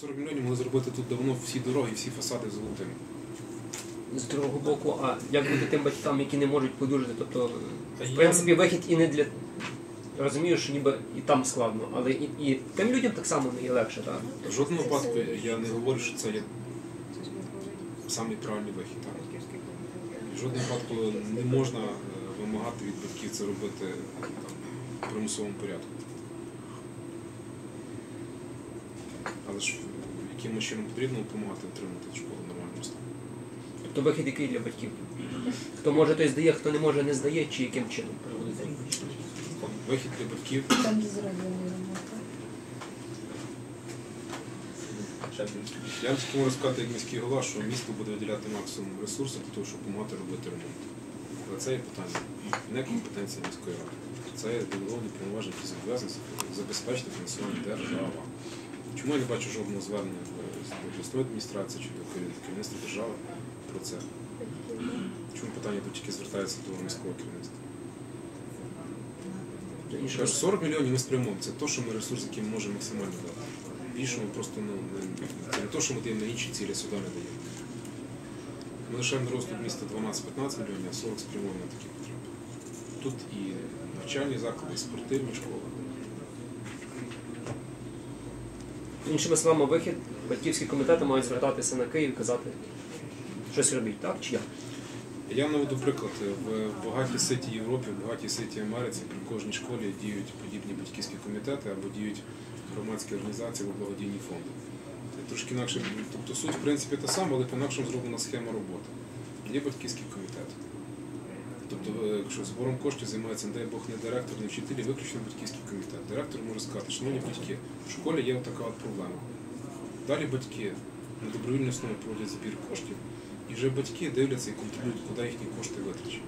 40 мільйонів могли зробити тут давно всі дороги, всі фасади золотими. З другого боку, а як бути тим батькам, які не можуть подужати? Тобто, в принципі, вихід і не для. Розумію, що ніби і там складно, але і, і тим людям так само не є легше, так? В жодному випадку я не говорю, що це є самий правильний вихід. Так? В жодному випадку не можна е, вимагати від батьків це робити там, в примусовому порядку. Але ж якимось чином потрібно допомагати отримати школу в нормальному стані. Тобто вихід який для батьків? Хто може, той здає, хто не може, не здає, чи яким чином проводиться? Вихід для батьків Там де зроблені роботи. Я вам тільки можу сказати, як міський голова, що місто буде виділяти максимум ресурсів для того, щоб допомагати робити ремонт. Але це є питання не компетенція міської ради. Це є делеговані повноваження які зобов'язані забезпечити фінансування держава. Чому я не бачу жодного звернення до обласної адміністрації чи до керівництва держави про це? Чому питання тут тільки звертається до міського керівництва? Кажу, 40 мільйонів ми спрямуємо. Це те, що ми ресурс, який ми можемо максимально дати. Більше ми просто ну, це не те, що ми даємо на інші цілі, сюди не даємо. Ми лишаємо розвиток міста 12-15 мільйонів, а 40 спрямуємо на такі потреби. Тут і навчальні заклади, і спортивні школи. Іншими словами, вихід, батьківські комітети мають звертатися на Київ і казати, щось робіть, так? Чи як? Я наведу приклад. В багатій ситі Європі, в багатій ситі Америці при кожній школі діють подібні батьківські комітети або діють громадські організації або благодійні фонди. Це трошки інакше, тобто суть в принципі та сама, але по-інакшому зроблена схема роботи. Є батьківський комітет. Тобто, е, якщо збором коштів займається, не дай Бог, не директор, не вчителі, виключно батьківський комітет. Директор може сказати, шановні батьки, в школі є така от проблема. Далі батьки на добровільній основі проводять збір коштів, і вже батьки дивляться і контролюють, куди їхні кошти витрачені.